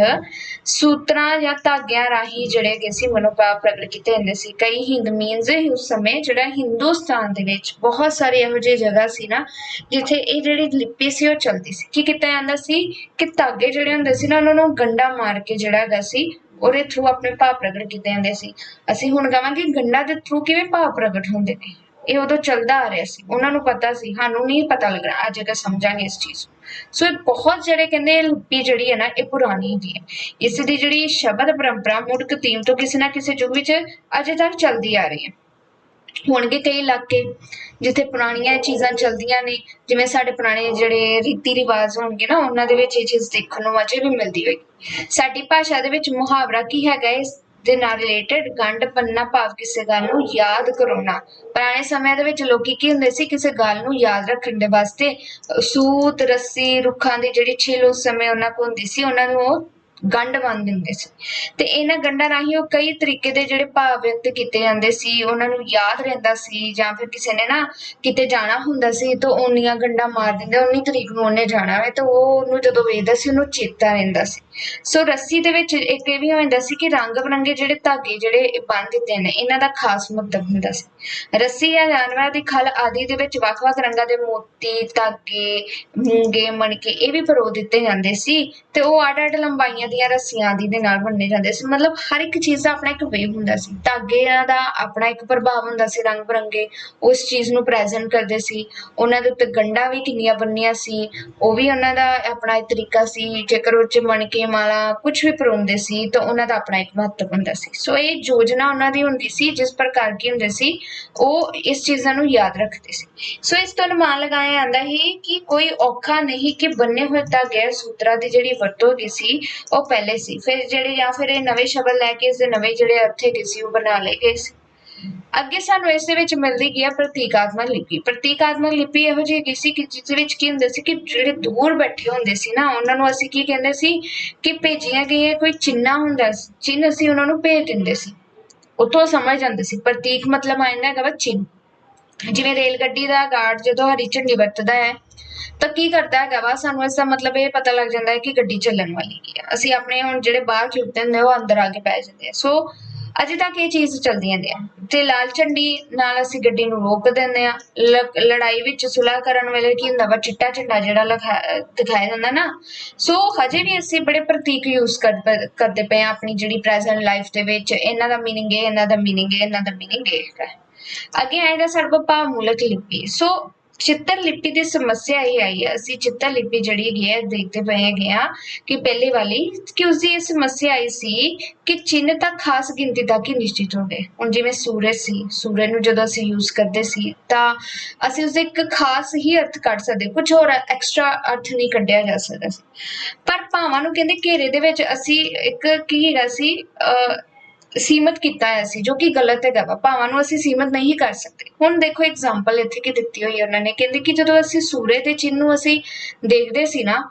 ਸੂਤਰਾਂ ਜਾਂ ਧਾਗਿਆਂ ਰਾਹੀਂ ਜਿਹੜੇ ਹੈਗੇ ਸੀ ਮਨੋਭਾਵ ਪ੍ਰਗਟ ਕੀਤੇ ਜਾਂਦੇ ਸੀ। ਕਈ ਹਿੰਦ ਮੀਨਸ ਉਸ ਸਮੇਂ ਜਿਹੜਾ ਹਿੰਦੁਸਤਾਨ ਦੇ ਵਿੱਚ ਬਹੁਤ ਸਾਰੇ ਇਹੋ ਜਿਹੀ ਜਗ੍ਹਾ ਸੀ ਨਾ, ਜਿੱਥੇ ਇਹ ਜਿਹੜੀ ਲਿਪੀ ਸੀ ਉਹ ਚਲਦੀ ਸੀ। ਕੀ ਕੀਤਾ ਜਾਂਦਾ ਸੀ ਕਿ ਧਾਗੇ ਜਿਹੜੇ ਹੁੰਦੇ ਸੀ ਨਾ, ਉਹਨਾਂ ਨੂੰ ਗੰਡਾ ਮਾਰ ਕੇ ਜਿਹੜਾ ਹੈਗਾ ਸੀ, ਉਹਦੇ ਥਰੂ ਆਪਣੇ ਭਾਵ ਪ੍ਰਗਟ ਕੀਤੇ ਜਾਂਦੇ ਸੀ। ਅਸੀਂ ਹੁਣ ਕਹਾਂਗੇ ਗੰਡਾ ਦੇ ਥਰੂ ਕਿਵੇਂ ਭਾਵ ਪ੍ਰਗਟ ਹੁੰਦੇ ਨੇ? ਇਹ ਉਦੋਂ ਚੱਲਦਾ ਆ ਰਿਹਾ ਸੀ। ਉਹਨਾਂ ਨੂੰ ਪਤਾ ਸੀ, ਸਾਨੂੰ ਨਹੀਂ ਪਤਾ ਲੱਗਣਾ, ਅੱਜ ਅਗਰ ਸਮਝਾਂਗੇ ਇਸ ਚੀਜ਼ ਸੋ ਇਹ ਬਹੁਤ ਜਿਹੜੇ ਕਹਿੰਦੇ ਲਿਪੀ ਜਿਹੜੀ ਹੈ ਨਾ, ਇਹ ਪੁਰਾਣੀ ਹੈਗੀ ਹੈ। ਇਸ ਦੀ ਜਿਹੜੀ ਸ਼ਬਦ ਪਰੰਪਰਾ ਮੁੱਢ ਕਦੀਮ ਤੋਂ ਕਿਸੇ ਨਾ ਕਿਸੇ ਯੁੱਗ ਵਿੱਚ ਅਜੇ ਤੱਕ ਚੱਲਦੀ ਆ ਰਹੀ ਹੈ। ਹੋਣਗੇ ਕਈ ਇਲਾਕੇ ਜਿੱਥੇ ਪੁਰਾਣੀਆਂ ਚੀਜ਼ਾਂ ਚੱਲਦੀਆਂ ਨੇ, ਜਿਵੇਂ ਸਾਡੇ ਪੁਰਾਣੇ ਜਿਹੜੇ ਰੀਤੀ ਰਿਵਾਜ ਹੋਣਗੇ ਨਾ, ਉਹਨਾਂ ਦੇ ਵਿੱਚ ਇਹ ਚੀਜ਼ ਦੇਖਣ ਨੂੰ ਅਜੇ ਵੀ ਮਿਲਦੀ ਹੋਏਗੀ। ਸਾਡੀ ਭਾਸ਼ਾ ਦੇ ਵਿੱਚ ਮੁਹਾਵਰਾ ਕੀ ਹੈਗਾ ਇਸ ਦੇ ਨਾਲ ਰਿਲੇਟਡ ਗੰਢ ਪੰਨਾ ਭਾਵ ਕਿਸੇ ਗੱਲ ਨੂੰ ਯਾਦ ਕਰਾਉਣਾ ਪੁਰਾਣੇ ਸਮਿਆਂ ਦੇ ਵਿੱਚ ਲੋਕੀ ਕੀ ਹੁੰਦੇ ਸੀ? ਕਿਸੇ ਗੱਲ ਨੂੰ ਯਾਦ ਰੱਖਣ ਦੇ ਵਾਸਤੇ ਸੂਤ, ਰੱਸੀ, ਰੁੱਖਾਂ ਦੀ ਜਿਹੜੀ ਛਿਲ ਉਸ ਸਮੇਂ ਉਹਨਾਂ ਕੋਲ ਹੁੰਦੀ ਸੀ, ਉਹਨਾਂ ਨੂੰ ਉਹ ਗੰਢ ਬੰਨ ਦਿੰਦੇ ਸੀ। ਤੇ ਇਹਨਾਂ ਗੰਢਾਂ ਰਾਹੀਂ ਉਹ ਕਈ ਤਰੀਕੇ ਦੇ ਜਿਹੜੇ ਭਾਵ ਵਿਅਕਤ ਕੀਤੇ ਜਾਂਦੇ ਸੀ, ਉਹਨਾਂ ਨੂੰ ਯਾਦ ਰਹਿੰਦਾ ਸੀ ਜਾਂ ਫਿਰ ਕਿਸੇ ਨੇ ਨਾ ਕਿਤੇ ਜਾਣਾ ਹੁੰਦਾ ਸੀ ਤਾਂ ਉਹਨੀਆਂ ਗੰਢਾਂ ਮਾਰ ਦਿੰਦੇ ਉਨੀ ਤਰੀਕ ਨੂੰ ਉਹਨੇ ਜਾਣਾ ਹੈ ਤਾਂ ਉਹ ਉਹਨੂੰ ਜਦੋਂ ਵੇਖਦਾ ਸੀ, ਉਹਨੂੰ ਚੇਤਾ ਰਹਿੰਦਾ ਸੀ। ਸੋ ਰੱਸੀ ਦੇ ਵਿੱਚ ਇੱਕ ਇਹ ਵੀ ਹੋ ਜਾਂਦਾ ਸੀ ਕਿ ਰੰਗ ਬਰੰਗੇ ਜਿਹੜੇ ਧਾਗੇ ਜਿਹੜੇ ਬੰਨ ਦਿੱਤੇ ਨੇ, ਇਹਨਾਂ ਦਾ ਖਾਸ ਮਹੱਤਵ ਹੁੰਦਾ ਸੀ। ਰੱਸੀ ਜਾਂ ਜਾਨਵਰਾਂ ਦੀ ਖਲ ਆਦਿ ਦੇ ਵਿੱਚ ਵੱਖ-ਵੱਖ ਰੰਗਾਂ ਦੇ ਮੋਤੀ, ਧਾਗੇ, ਮੂੰਗੇ, ਮਣਕੇ ਇਹ ਵੀ ਪਰੋ ਦਿੱਤੇ ਜਾਂਦੇ ਸੀ ਤੇ ਉਹ ਅੱਡ-ਅੱਡ ਲੰਬਾਈਆਂ ਦੀਆਂ ਰੱਸੀਆਂ ਆਦਿ ਦੇ ਨਾਲ ਬੰਨੇ ਜਾਂਦੇ ਸੀ। ਮਤਲਬ ਹਰ ਇੱਕ ਚੀਜ਼ ਦਾ ਆਪਣਾ ਇੱਕ ਵੇ ਹੁੰਦਾ ਸੀ। ਧਾਗਿਆਂ ਦਾ ਆਪਣਾ ਇੱਕ ਪ੍ਰਭਾਵ ਹੁੰਦਾ ਸੀ ਰੰਗ ਬਰੰਗੇ। ਉਸ ਚੀਜ਼ ਨੂੰ ਪ੍ਰੈਜ਼ੈਂਟ ਕਰਦੇ ਸੀ। ਉਹਨਾਂ ਦੇ ਉੱਤੇ ਗੰਢਾਂ ਵੀ ਕਿੰਨੀਆਂ ਬੰਨੀਆਂ ਸੀ। ਉਹ ਵੀ ਉਹਨਾਂ ਦਾ ਆਪਣਾ ਤਰੀਕਾ ਸੀ। ਜੇਕਰ ਉਹ ਚ ਮਣਕੇ, ਮਾਲਾ ਕੁਝ ਵੀ ਪਰੋਂਦੇ ਸੀ ਤਾਂ ਉਹਨਾਂ ਦਾ ਆਪਣਾ ਇੱਕ ਮਹੱਤਵ ਹੁੰਦਾ ਸੀ। ਸੋ ਇਹ ਯੋਜਨਾ ਉਹਨਾਂ ਦੀ ਹੁੰਦੀ ਸੀ। ਜਿਸ ਪ੍ਰਕਾਰ ਕੀ ਹੁੰਦੇ ਸੀ, ਉਹ ਇਸ ਚੀਜ਼ਾਂ ਨੂੰ ਯਾਦ ਰੱਖਦੇ ਸੀ। ਸੋ ਇਸ ਤੋਂ ਅਨੁਮਾਨ ਲਗਾਇਆ ਜਾਂਦਾ ਹੈ ਕਿ ਕੋਈ ਔਖਾ ਨਹੀਂ ਕਿ ਬੰਨੇ ਹੋਏ ਧਾਗੇ ਸੂਤਰਾਂ ਦੀ ਜਿਹੜੀ ਵਰਤੋਂ ਦੀ ਸੀ ਉਹ ਉਹ ਪਹਿਲੇ ਸੀ। ਫਿਰ ਜਿਹੜੇ ਜਾਂ ਫਿਰ ਇਹ ਨਵੇਂ ਸ਼ਬਦ ਲੈ ਕੇ ਇਸ ਦੇ ਨਵੇਂ ਜਿਹੜੇ ਅਰਥ ਹੈਗੇ ਸੀ, ਉਹ ਬਣਾ ਲਏ ਗਏ ਸੀ। ਅੱਗੇ ਸਾਨੂੰ ਇਸ ਦੇ ਵਿੱਚ ਮਿਲਦੀ ਗਿਆ ਪ੍ਰਤੀਕਾਤਮਕ ਲਿਪੀ। ਪ੍ਰਤੀਕਾਤਮਕ ਲਿਪੀ ਇਹੋ ਜਿਹੀ ਹੈਗੀ ਸੀ ਕਿ ਜਿਸ ਵਿੱਚ ਕੀ ਹੁੰਦਾ ਸੀ ਕਿ ਜਿਹੜੇ ਦੂਰ ਬੈਠੇ ਹੁੰਦੇ ਸੀ ਨਾ, ਉਹਨਾਂ ਨੂੰ ਅਸੀਂ ਕੀ ਕਹਿੰਦੇ ਸੀ ਕਿ ਭੇਜੀਆਂ ਗਈਆਂ ਕੋਈ ਚਿੰਨਾ ਹੁੰਦਾ ਸੀ ਚਿੰਨ ਅਸੀਂ ਉਹਨਾਂ ਨੂੰ ਭੇਜ ਦਿੰਦੇ ਸੀ। ਉਤੋਂ ਸਮਝ ਜਾਂਦੇ ਸੀ। ਪ੍ਰਤੀਕ ਮਤਲਬ ਆਇੰਦਾ ਹੈਗਾ ਵਾ ਚਿੰਨ ਜਿਵੇਂ ਰੇਲ ਗੱਡੀ ਦਾ ਗਾਰਡ ਜਦੋਂ ਹਰੀ ਝੰਡੀ ਵਰਤਦਾ ਹੈ ਤਾਂ ਕੀ ਕਰਦਾ ਹੈਗਾ ਵਾ? ਸਾਨੂੰ ਇਸ ਦਾ ਮਤਲਬ ਇਹ ਪਤਾ ਲੱਗ ਜਾਂਦਾ ਹੈ ਕਿ ਗੱਡੀ ਚੱਲਣ ਵਾਲੀ ਹੈ ਅਸੀਂ ਆਪਣੇ ਹੁਣ ਜਿਹੜੇ ਬਾਹਰ ਖਲੋਤੇ ਹੁੰਦੇ ਆ, ਉਹ ਅੰਦਰ ਆ ਕੇ ਪੈ ਜਾਂਦੇ ਆ। ਸੋ ਅਜੇ ਤੱਕ ਇਹ ਚੀਜ਼ ਚੱਲਦੀ ਚੱਲਦੀਆਂ ਹੈ ਤੇ ਲਾਲ ਝੰਡੀ ਨਾਲ ਅਸੀਂ ਗੱਡੀ ਨੂੰ ਰੋਕ ਦਿੰਦੇ ਆ। ਲੜਾਈ ਵਿੱਚ ਸੁਲਹ ਕਰਨ ਵੇਲੇ ਕੀ ਹੁੰਦਾ ਵਾ? ਚਿੱਟਾ ਝੰਡਾ ਜਿਹੜਾ ਲਖਾ- ਦਿਖਾਇਆ ਜਾਂਦਾ ਨਾ। ਸੋ ਹਜੇ ਵੀ ਅਸੀਂ ਬੜੇ ਪ੍ਰਤੀਕ ਯੂਜ਼ ਕਰਦੇ ਪਏ ਆ ਆਪਣੀ ਜਿਹੜੀ ਪ੍ਰੈਜ਼ੈਂਟ ਲਾਈਫ ਦੇ ਵਿੱਚ। ਇਹਨਾਂ ਦਾ ਮੀਨਿੰਗ ਇਹ ਇਹਨਾਂ ਦਾ ਮੀਨਿੰਗ ਇਹ ਇਹਨਾਂ ਦਾ ਮੀਨਿੰਗ ਇਹ। ਹੈ ਅੱਗੇ ਆਏਗਾ ਸਾਡੇ ਭਾਵ ਮੂਲਕ ਲਿਪੀ। ਸੋ ਚਿੱਤਰ ਲਿਪੀ ਦੀ ਸਮੱਸਿਆ ਇਹ ਆਈ ਹੈ, ਅਸੀਂ ਚਿੱਤਰ ਲਿਪੀ ਜਿਹੜੀ ਹੈਗੀ ਹੈ, ਦੇਖਦੇ ਪਏ ਹੈਗੇ ਆ ਕਿ ਪਹਿਲੇ ਵਾਲੀ ਕਿ ਉਸਦੀ ਇਹ ਸਮੱਸਿਆ ਆਈ ਸੀ ਕਿ ਚਿੰਨ੍ਹ ਤਾਂ ਖਾਸ ਗਿਣਤੀ ਤੱਕ ਹੀ ਨਿਸ਼ਚਿਤ ਹੋ ਹੁਣ ਜਿਵੇਂ ਸੂਰਜ ਸੀ, ਸੂਰਜ ਨੂੰ ਜਦੋਂ ਅਸੀਂ ਯੂਜ਼ ਕਰਦੇ ਸੀ, ਤਾਂ ਅਸੀਂ ਉਸਦੇ ਇੱਕ ਖਾਸ ਹੀ ਅਰਥ ਕੱਢ ਸਕਦੇ, ਕੁਝ ਹੋਰ ਐਕਸਟਰਾ ਅਰਥ ਨਹੀਂ ਕੱਢਿਆ ਜਾ ਸਕਦਾ ਸੀ। ਪਰ ਭਾਵਾਂ ਨੂੰ ਕਹਿੰਦੇ ਘੇਰੇ ਦੇ ਵਿੱਚ ਅਸੀਂ ਇੱਕ ਕੀ ਹੈਗਾ ਸੀ, ਅਹ ਸੀਮਤ ਕੀਤਾ ਹੈ ਸੀ ਜੋ ਕਿ ਗਲਤ ਹੈਗਾ ਵਾ ਭਾਵਾਂ ਨੂੰ ਅਸੀਂ ਸੀਮਤ ਨਹੀਂ ਕਰ ਸਕਦੇ ਹੁਣ ਦੇਖੋ ਐਗਜ਼ਾਮਪਲ ਇੱਥੇ ਕੀ ਦਿੱਤੀ ਹੋਈ ਹੈ ਉਹਨਾਂ ਨੇ ਕਹਿੰਦੇ ਕਿ ਜਦੋਂ ਅਸੀਂ ਸੂਰਜ ਦੇ ਚਿੰਨ੍ਹ ਨੂੰ ਅਸੀਂ ਦੇਖਦੇ ਸੀ ਨਾ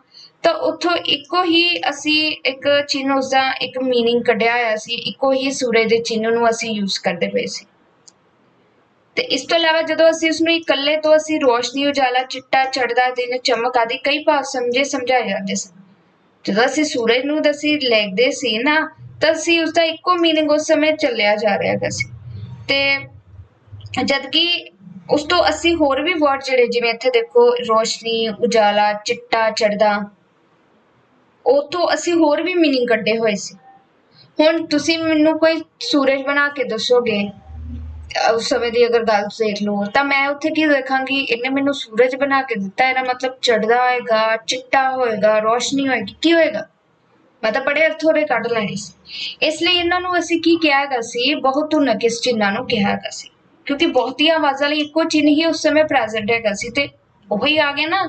ਤਾਂ ਉੱਥੋਂ ਇੱਕੋ ਹੀ ਅਸੀਂ ਇੱਕ ਚਿੰਨ੍ਹ ਉਸਦਾ ਇੱਕ मीनिंग ਕੱਢਿਆ ਹੋਇਆ ਸੀ ਇੱਕੋ ਹੀ ਸੂਰਜ ਦੇ ਚਿੰਨ੍ਹ ਨੂੰ ਅਸੀਂ ਯੂਜ਼ ਕਰਦੇ ਪਏ ਸੀ ਤੇ ਇਸ ਤੋਂ ਇਲਾਵਾ ਜਦੋਂ ਅਸੀਂ ਉਸ ਨੂੰ ਇਕੱਲੇ ਤੋਂ ਅਸੀਂ ਰੋਸ਼ਨੀ ਉਜਾਲਾ ਚਿੱਟਾ ਚੜਦਾ ਦਿਨ ਚਮਕ ਆਦਿ ਕਈ ਭਾਵ ਸਮਝੇ ਸਮਝਾਏ ਜਾਂਦੇ ਸਨ ਜਦੋਂ ਅਸੀਂ ਸੂਰਜ ਨੂੰ ਅਸੀਂ ਲੈਗਦੇ ਸੀ ਨਾ, ਤਾਂ ਅਸੀਂ ਉਸ ਦਾ ਇੱਕੋ ਮੀਨਿੰਗ ਉਸ ਸਮੇਂ ਚੱਲਿਆ ਜਾ ਰਿਹਾ ਹੈਗਾ ਸੀ। ਤੇ ਜਦਕਿ ਉਸ ਤੋਂ ਅਸੀਂ ਹੋਰ ਵੀ ਵਰਡ ਜਿਹੜੇ, ਜਿਵੇਂ ਇੱਥੇ ਦੇਖੋ, ਰੋਸ਼ਨੀ, ਉਜਾਲਾ, ਚਿੱਟਾ ਚੜਦਾ ਉਹ ਤੋਂ ਅਸੀਂ ਹੋਰ ਵੀ ਮੀਨਿੰਗ ਕੱਢੇ ਹੋਏ ਸੀ। ਹੁਣ ਤੁਸੀਂ ਮੈਨੂੰ ਕੋਈ ਸੂਰਜ ਬਣਾ ਕੇ ਦੱਸੋਗੇ ਉਸ ਸਮੇਂ ਦੀ ਅਗਰ ਗੱਲ ਦੇਖ ਲਓ ਤਾਂ ਮੈਂ ਉੱਥੇ ਕੀ ਦੇਖਾਂਗੀ ਇਹਨੇ ਮੈਨੂੰ ਸੂਰਜ ਬਣਾ ਕੇ ਦਿੱਤਾ ਇਹਦਾ ਮਤਲਬ ਚੜਦਾ ਹੋਏਗਾ ਚਿੱਟਾ ਹੋਏਗਾ ਰੋਸ਼ਨੀ ਹੋਏਗੀ ਕੀ ਹੋਏਗਾ ਮੈਂ ਤਾਂ ਬੜੇ ਅਰਥ ਉਹਦੇ ਕੱਢ ਲੈਣੇ ਸੀ ਇਸ ਲਈ ਇਹਨਾਂ ਨੂੰ ਅਸੀਂ ਕੀ ਕਿਹਾ ਹੈਗਾ ਸੀ ਬਹੁਤ ਧੁਨਕ ਇਸ ਚਿੰਨ੍ਹਾਂ ਨੂੰ ਕਿਹਾ ਹੈਗਾ ਸੀ ਕਿਉਂਕਿ ਬਹੁਤੀਆਂ ਆਵਾਜ਼ਾਂ ਲਈ ਇੱਕੋ ਚਿੰਨ੍ਹ ਹੀ ਉਸ ਸਮੇਂ ਪ੍ਰੈਜ਼ੈਂਟ ਹੈਗਾ ਸੀ ਤੇ ਉਹੀ ਆ ਗਿਆ ਨਾ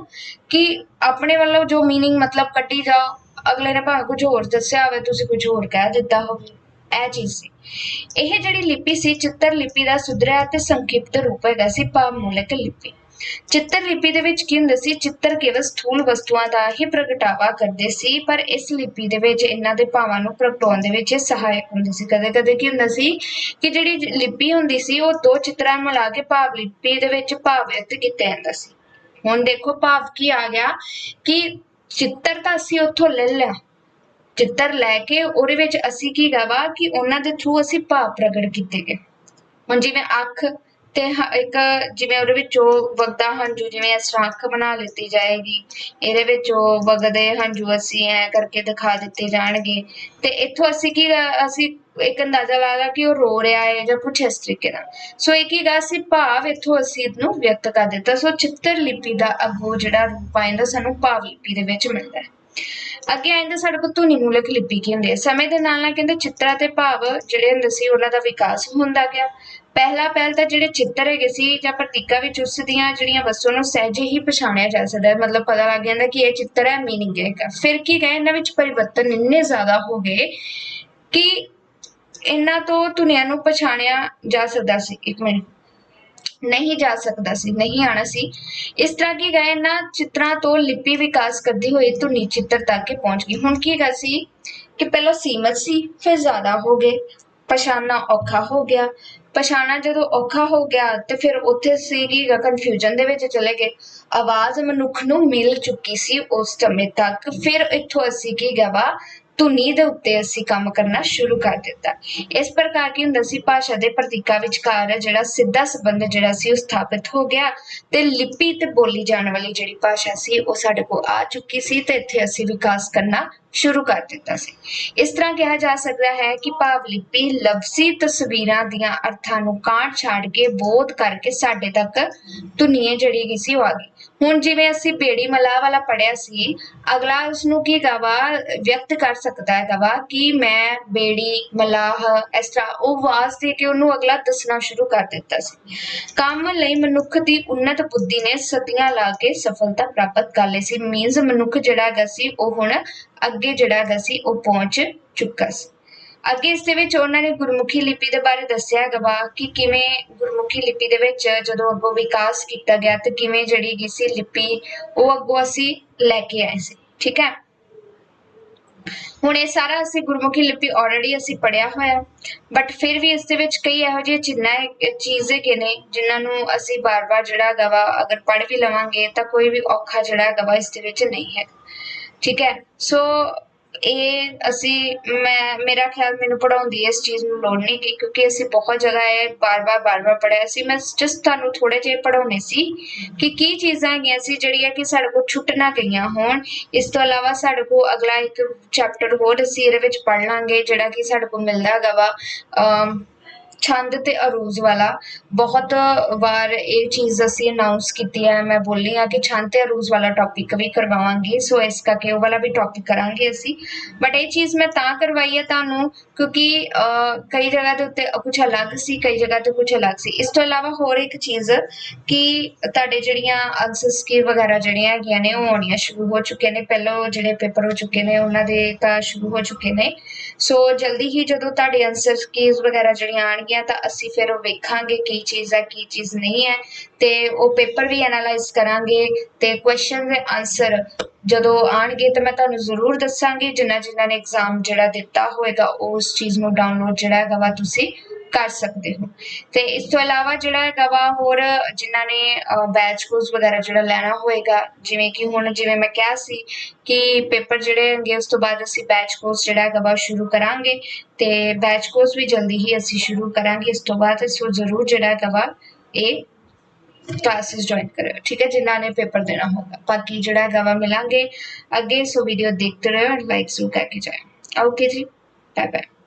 ਕਿ ਆਪਣੇ ਵੱਲੋਂ ਜੋ मीनिंग ਮਤਲਬ ਕੱਢੀ ਜਾਓ ਅਗਲੇ ਨੇ ਭਾਵੇਂ ਕੁਝ ਹੋਰ ਦੱਸਿਆ ਹੋਵੇ ਤੁਸੀਂ ਕੁਝ ਹੋਰ ਕਹਿ ਦਿੱਤਾ ਹੋਵੇ ਇਹ ਚੀਜ਼ ਸੀ ਇਹ ਜਿਹੜੀ ਲਿਪੀ ਸੀ, ਚਿੱਤਰ ਲਿਪੀ ਦਾ ਸੁਧਰਿਆ ਅਤੇ ਸੰਖਿਪਤ ਰੂਪ ਹੈਗਾ ਸੀ ਭਾਵਮੂਲਕ ਲਿਪੀ। ਚਿੱਤਰ ਲਿਪੀ ਦੇ ਵਿੱਚ ਕੀ ਹੁੰਦਾ ਸੀ, ਚਿੱਤਰ ਕੇਵਲ ਸਥੂਲ ਵਸਤੂਆਂ ਦਾ ਹੀ ਪ੍ਰਗਟਾਵਾ ਕਰਦੇ ਸੀ, ਪਰ ਇਸ ਲਿਪੀ ਦੇ ਵਿੱਚ ਇਹਨਾਂ ਦੇ ਭਾਵਾਂ ਨੂੰ ਪ੍ਰਗਟਾਉਣ ਦੇ ਵਿੱਚ ਇਹ ਸਹਾਇਕ ਹੁੰਦੀ ਸੀ। ਕਦੇ ਕਦੇ ਕੀ ਹੁੰਦਾ ਸੀ ਕਿ ਜਿਹੜੀ ਲਿਪੀ ਹੁੰਦੀ ਸੀ, ਉਹ ਦੋ ਚਿੱਤਰਾਂ ਮਿਲਾ ਕੇ ਭਾਵ ਲਿਪੀ ਦੇ ਵਿੱਚ ਭਾਵ ਵਿਅਕਤ ਕੀਤਾ ਜਾਂਦਾ ਸੀ। ਹੁਣ ਦੇਖੋ ਭਾਵ ਕੀ ਆ ਗਿਆ ਕਿ ਚਿੱਤਰ ਤਾਂ ਅਸੀਂ ਉੱਥੋਂ ਲੈ ਲਿਆ। ਚਿੱਤਰ ਲੈ ਕੇ ਉਹਦੇ ਵਿੱਚ ਅਸੀਂ ਕੀ ਗਵਾ ਕਿ ਉਹਨਾਂ ਦੇ ਥਰੂ ਅਸੀਂ ਭਾਵ ਪ੍ਰਗਟ ਕੀਤੇ ਗਏ। ਹੁਣ ਜਿਵੇਂ ਅੱਖ ਤੇ ਇੱਕ ਜਿਵੇਂ ਉਹਦੇ ਵਿੱਚੋਂ ਵਗਦਾ ਹੰਝੂ ਜਿਵੇਂ ਇਸ ਤਰ੍ਹਾਂ ਬਣਾ ਲਿੱਤੀ ਜਾਏਗੀ, ਇਹਦੇ ਵਿੱਚੋਂ ਵਗਦੇ ਹੰਝੂ ਅਸੀਂ ਐ ਕਰਕੇ ਦਿਖਾ ਦਿੱਤੇ ਜਾਣਗੇ। ਤੇ ਇੱਥੋਂ ਅਸੀਂ ਕੀ ਅਸੀਂ ਇੱਕ ਅੰਦਾਜ਼ਾ ਲਾਗਾ ਕਿ ਉਹ ਰੋ ਰਿਹਾ ਹੈ ਜਾਂ ਕੁਛ ਇਸ ਤਰੀਕੇ ਨਾਲ। ਸੋ ਇਹ ਕੀ ਗਾ ਸੀ ਭਾਵ ਇੱਥੋਂ ਅਸੀਂ ਇਹਨੂੰ ਵਿਅਕਤ ਕਰ ਦਿੱਤਾ। ਸੋ ਚਿੱਤਰ ਲਿਪੀ ਦਾ ਅੱਗੋਂ ਜਿਹੜਾ ਰੂਪ ਆਇੰਦਾ ਸਾਨੂੰ ਭਾਵ ਲਿਪੀ ਦੇ ਵਿੱਚ ਮਿਲਦਾ ਹੈ। ਅੱਗੇ ਆਂਦੇ ਸਾਡੇ ਕੋਲ ਧੁਨੀ ਮੂਲਕ ਲਿਪੀ ਕੀ ਹੁੰਦੀ ਹੈ? ਸਮੇਂ ਦੇ ਨਾਲ ਨਾਲ ਕਹਿੰਦੇ ਚਿੱਤਰਾਂ ਤੇ ਭਾਵ ਜਿਹੜੇ ਹੁੰਦੇ ਸੀ, ਉਹਨਾਂ ਦਾ ਵਿਕਾਸ ਹੁੰਦਾ ਗਿਆ। ਪਹਿਲਾ ਪਹਿਲ ਤਾਂ ਜਿਹੜੇ ਚਿੱਤਰ ਹੈਗੇ ਸੀ ਜਾਂ ਪ੍ਰਤੀਕਾਂ ਵਿੱਚ ਉਸ ਦੀਆਂ ਜਿਹੜੀਆਂ ਵਸੋਂ ਨੂੰ ਸਹਿਜੇ ਹੀ ਪਛਾਣਿਆ ਜਾ ਸਕਦਾ ਹੈ। ਮਤਲਬ ਪਤਾ ਲੱਗ ਜਾਂਦਾ ਕਿ ਇਹ ਚਿੱਤਰ ਹੈ ਮੀਨਿੰਗ ਹੈਗਾ। ਫਿਰ ਕੀ ਗਏ ਇਹਨਾਂ ਵਿੱਚ ਪਰਿਵਰਤਨ ਇੰਨੇ ਜ਼ਿਆਦਾ ਹੋ ਗਏ ਕਿ ਇਹਨਾਂ ਤੋਂ ਧੁਨੀਆਂ ਨੂੰ ਪਛਾਣਿਆ ਜਾ ਸਕਦਾ ਸੀ। ਇੱਕ ਮਿੰਟ। ਨਹੀਂ ਜਾ ਸਕਦਾ ਸੀ, ਨਹੀਂ ਆਣਾ ਸੀ। ਇਸ ਤਰ੍ਹਾਂ ਕੀ ਗਏ ਨਾ, ਚਿੱਤਰਾਂ ਤੋਂ ਲਿਪੀ ਵਿਕਾਸ ਕਰਦੀ ਹੋਈ ਧੁਨੀ ਚਿੱਤਰ ਤੱਕ ਹੀ ਪਹੁੰਚ ਗਈ। ਹੁਣ ਕੀ ਗਾ ਸੀ ਕਿ ਪਹਿਲਾਂ ਸੀਮਤ ਸੀ, ਫਿਰ ਜ਼ਿਆਦਾ ਹੋ ਗਏ। ਪਛਾਣਨਾ ਔਖਾ ਹੋ ਗਿਆ। ਪਛਾਣਨਾ ਜਦੋਂ ਔਖਾ ਹੋ ਗਿਆ, ਤੇ ਫਿਰ ਉੱਥੇ ਸੀਗੀ ਕਨਫਿਊਜ਼ਨ ਦੇ ਵਿੱਚ ਚਲੇ ਗਏ। ਆਵਾਜ਼ ਮਨੁੱਖ ਨੂੰ ਮਿਲ ਚੁੱਕੀ ਸੀ ਉਸ ਸਮੇਂ ਤੱਕ। ਫਿਰ ਇੱਥੋਂ ਅਸੀਂ ਕੀ ਗਾ ਵਾ ਧੁਨੀ ਦੇ ਉੱਤੇ ਅਸੀਂ ਕੰਮ ਕਰਨਾ ਸ਼ੁਰੂ ਕਰ ਦਿੱਤਾ। ਇਸ ਪ੍ਰਕਾਰ ਕੀ ਹੁੰਦਾ ਸੀ, ਭਾਸ਼ਾ ਦੇ ਪ੍ਰਤੀਕਾਂ ਵਿਚਕਾਰ ਜਿਹੜਾ ਸਿੱਧਾ ਸੰਬੰਧ ਜਿਹੜਾ ਸੀ, ਉਹ ਸਥਾਪਿਤ ਹੋ ਗਿਆ ਤੇ ਲਿਪੀ ਤੇ ਬੋਲੀ ਜਾਣ ਵਾਲੀ ਜਿਹੜੀ ਭਾਸ਼ਾ ਸੀ, ਉਹ ਸਾਡੇ ਕੋਲ ਆ ਚੁੱਕੀ ਸੀ ਤੇ ਇੱਥੇ ਅਸੀਂ ਵਿਕਾਸ ਕਰਨਾ ਸ਼ੁਰੂ ਕਰ ਦਿੱਤਾ ਸੀ। ਇਸ ਤਰ੍ਹਾਂ ਕਿਹਾ ਜਾ ਸਕਦਾ ਹੈ ਕਿ ਭਾਵ ਲਿਪੀ ਲਫ਼ਜ਼ੀ ਤਸਵੀਰਾਂ ਦੀਆਂ ਅਰਥਾਂ ਨੂੰ ਕਾਟ ਛਾੜ ਕੇ ਬੋਧ ਕਰਕੇ ਸਾਡੇ ਤੱਕ ਧੁਨੀਏ ਜਿਹੜੀ ਸੀ, ਉਹ ਆ ਗਈ। ਹੁਣ ਜਿਵੇਂ ਅਸੀਂ ਬੇੜੀ ਮਲਾਹ ਵਾਲਾ ਪੜਿਆ ਸੀ, ਅਗਲਾ ਉਸ ਨੂੰ ਕੀ ਗਵਾ ਵਿਅਕਤ ਕਰ ਸਕਦਾ ਹੈ ਗਵਾ ਕਿ ਮੈਂ ਬੇੜੀ, ਮਲਾਹ, ਇਸ ਤਰ੍ਹਾਂ ਉਹ ਆਵਾਜ਼ ਦੇ ਕੇ ਉਹਨੂੰ ਅਗਲਾ ਦੱਸਣਾ ਸ਼ੁਰੂ ਕਰ ਦਿੱਤਾ ਸੀ। ਕੰਮ ਲਈ ਮਨੁੱਖ ਦੀ ਉન્નਤ ਬੁੱਧੀ ਨੇ ਸਤੀਆਂ ਲਾ ਕੇ ਸਫਲਤਾ ਪ੍ਰਾਪਤ ਕਰ ਲਈ ਸੀ। ਮੀਨਸ ਮਨੁੱਖ ਜਿਹੜਾ ਹੈਗਾ ਸੀ, ਉਹ ਹੁਣ ਅੱਗੇ ਜਿਹੜਾ ਹੈਗਾ ਸੀ, ਉਹ ਪਹੁੰਚ ਚੁੱਕਾ ਸੀ। ਅੱਗੇ ਇਸ ਦੇ ਵਿੱਚ ਉਹਨਾਂ ਨੇ ਗੁਰਮੁਖੀ ਲਿਪੀ ਦੇ ਬਾਰੇ ਦੱਸਿਆ ਹੈਗਾ ਵਾ ਕਿ ਕਿਵੇਂ ਗੁਰਮੁਖੀ ਲਿਪੀ ਦੇ ਵਿੱਚ ਜਦੋਂ ਅੱਗੋਂ ਵਿਕਾਸ ਕੀਤਾ ਗਿਆ ਤੇ ਕਿਵੇਂ ਜਿਹੜੀ ਗਈ ਸੀ ਲਿਪੀ, ਉਹ ਅੱਗੋਂ ਅਸੀਂ ਲੈ ਕੇ ਆਏ ਸੀ। ਠੀਕ ਹੈ? ਹੁਣ ਇਹ ਸਾਰਾ ਅਸੀਂ ਗੁਰਮੁਖੀ ਲਿਪੀ ਆਲਰੇਡੀ ਅਸੀਂ ਪੜਿਆ ਹੋਇਆ। ਬਟ ਫਿਰ ਵੀ ਇਸ ਦੇ ਵਿੱਚ ਕਈ ਇਹੋ ਜਿਹੇ ਚਿੰਨਾ ਹੈ- ਚੀਜ਼ ਹੈਗੇ ਨੇ ਜਿਨ੍ਹਾਂ ਨੂੰ ਅਸੀਂ ਬਾਰ-ਬਾਰ ਜਿਹੜਾ ਹੈਗਾ ਵਾ ਅਗਰ ਪੜ੍ਹ ਵੀ ਲਵਾਂਗੇ ਤਾਂ ਕੋਈ ਵੀ ਔਖਾ ਜਿਹੜਾ ਹੈਗਾ ਵਾ ਇਸ ਦੇ ਵਿੱਚ ਨਹੀਂ ਹੈ ਠੀਕ ਹੈ? ਸੋ ਇਹ ਅਸੀਂ, ਮੈਂ, ਮੇਰਾ ਖਿਆਲ ਮੈਨੂੰ ਪੜਾਉਂਦੀ ਇਸ ਚੀਜ਼ ਨੂੰ ਲੋੜ ਨਹੀਂ ਕਿ, ਕਿਉਂਕਿ ਅਸੀਂ ਬਹੁਤ ਜਗ੍ਹਾ ਇਹ ਬਾਰ-ਬਾਰ ਬਾਰ-ਬਾਰ ਪੜਿਆ ਸੀ। ਮੈਂ ਜਸਟ ਤੁਹਾਨੂੰ ਥੋੜੇ ਜਿਹੇ ਪੜਾਉਣੇ ਸੀ ਕਿ ਕੀ ਚੀਜ਼ਾਂ ਹੈਗੀਆਂ ਸੀ ਜਿਹੜੀਆਂ ਕਿ ਸਾਡੇ ਕੋਲ ਛੁੱਟ ਨਾ ਗਈਆਂ ਹੋਣ। ਇਸ ਤੋਂ ਇਲਾਵਾ ਸਾਡੇ ਕੋਲ ਅਗਲਾ ਇੱਕ ਚੈਪਟਰ ਹੋਰ ਅਸੀਂ ਇਹਦੇ ਵਿੱਚ ਪੜ ਲਾਂਗੇ, ਜਿਹੜਾ ਕਿ ਸਾਡੇ ਕੋਲ ਮਿਲਦਾ ਹੈਗਾ ਵਾ। ਅਮ ਛੰਦ ਤੇ ਅਰੂਜ ਵਾਲਾ। ਬਹੁਤ ਵਾਰ ਇਹ ਚੀਜ਼ ਅਸੀਂ ਅਨਾਉਂਸ ਕੀਤੀ ਹੈ, ਮੈਂ ਬੋਲੀ ਆ ਕਿ ਛੰਦ ਤੇ ਅਰੂਜ ਵਾਲਾ ਟੌਪਿਕ ਵੀ ਕਰਵਾਵਾਂਗੇ, ਸੋ ਇਸ ਕਰਕੇ ਉਹ ਵਾਲਾ ਵੀ ਟੌਪਿਕ ਕਰਾਂਗੇ ਅਸੀਂ। ਬਟ ਇਹ ਚੀਜ਼ ਮੈਂ ਤਾਂ ਕਰਵਾਈ ਹੈ ਤੁਹਾਨੂੰ, ਕਿਉਂਕਿ ਕਈ ਜਗ੍ਹਾ ਦੇ ਉੱਤੇ ਕੁਝ ਅਲੱਗ ਸੀ, ਕਈ ਜਗ੍ਹਾ ਤੇ ਕੁਝ ਅਲੱਗ ਸੀ। ਇਸ ਤੋਂ ਇਲਾਵਾ ਹੋਰ ਇੱਕ ਚੀਜ਼ ਕਿ ਤੁਹਾਡੇ ਜਿਹੜੀਆਂ ਆਨਸਰਸ ਕੀ ਵਗੈਰਾ ਜਿਹੜੀਆਂ ਹੈਗੀਆਂ ਨੇ, ਉਹ ਆਉਣੀਆਂ ਸ਼ੁਰੂ ਹੋ ਚੁੱਕੇ ਨੇ, ਪਹਿਲਾਂ ਜਿਹੜੇ ਪੇਪਰ ਹੋ ਚੁੱਕੇ ਨੇ, ਉਹਨਾਂ ਦੇ ਤਾਂ ਸ਼ੁਰੂ ਹੋ ਚੁੱਕੇ ਨੇ। ਸੋ ਜਲਦੀ ਹੀ ਜਦੋਂ ਤੁਹਾਡੇ ਆਨਸਰ ਕੀਜ਼ ਵਗੈਰਾ ਜਿਹੜੀਆਂ ਆਣਗੀਆਂ ਤਾਂ ਅਸੀਂ ਫਿਰ ਉਹ ਵੇਖਾਂਗੇ ਕੀ ਚੀਜ਼ ਹੈ, ਕੀ ਚੀਜ਼ ਨਹੀਂ ਹੈ ਤੇ ਉਹ ਪੇਪਰ ਵੀ ਐਨਾਲਾਈਜ਼ ਕਰਾਂਗੇ ਤੇ ਕੁਐਸਚਨ ਦੇ ਆਨਸਰ ਜਦੋਂ ਆਣਗੇ ਤਾਂ ਮੈਂ ਤੁਹਾਨੂੰ ਜ਼ਰੂਰ ਦੱਸਾਂਗੀ ਜਿਨ੍ਹਾਂ ਜਿਨ੍ਹਾਂ ਨੇ ਐਗਜ਼ਾਮ ਜਿਹੜਾ ਦਿੱਤਾ ਹੋਏਗਾ, ਉਸ ਚੀਜ਼ ਨੂੰ ਡਾਊਨਲੋਡ ਜਿਹੜਾ ਹੈਗਾ ਵਾ ਤੁਸੀਂ ਕਰ ਸਕਦੇ ਹੋ। ਤੇ ਇਸ ਤੋਂ ਇਲਾਵਾ ਜਿਹੜਾ ਹੈਗਾ ਵਾ ਹੋਰ ਜਿਨ੍ਹਾਂ ਨੇ ਬੈਚ ਕੋਰਸ ਵਗੈਰਾ ਜਿਹੜਾ ਲੈਣਾ ਹੋਏਗਾ, ਜਿਵੇਂ ਕਿ ਹੁਣ ਜਿਵੇਂ ਮੈਂ ਕਿਹਾ ਸੀ ਕਿ ਪੇਪਰ ਜਿਹੜੇ ਹੋਣਗੇ ਉਸ ਤੋਂ ਬਾਅਦ ਅਸੀਂ ਬੈਚ ਕੋਰਸ ਜਿਹੜਾ ਹੈਗਾ ਵਾ ਸ਼ੁਰੂ ਕਰਾਂਗੇ ਤੇ ਬੈਚ ਕੋਰਸ ਵੀ ਜਲਦੀ ਹੀ ਅਸੀਂ ਸ਼ੁਰੂ ਕਰਾਂਗੇ। ਇਸ ਤੋਂ ਬਾਅਦ ਅਸੀਂ ਉਹ ਜ਼ਰੂਰ ਜਿਹੜਾ ਹੈਗਾ ਵਾ ਇਹ ਕਲਾਸਿਸ ਜੁਆਇਨ ਕਰਿਓ, ਠੀਕ ਹੈ, ਜਿਨ੍ਹਾਂ ਨੇ ਪੇਪਰ ਦੇਣਾ ਹੋਗਾ ਬਾਕੀ ਜਿਹੜਾ ਹੈਗਾ ਵਾ ਮਿਲਾਂਗੇ। ਅੱਗੇ ਸੋ ਵੀਡੀਓ ਦੇਖਤੇ ਰਹੋ ਲਾਈਕ ਜ਼ਰੂਰ ਕਰਕੇ ਜਾਏ ਓਕੇ ਜੀ ਬਾਏ ਬਾਏ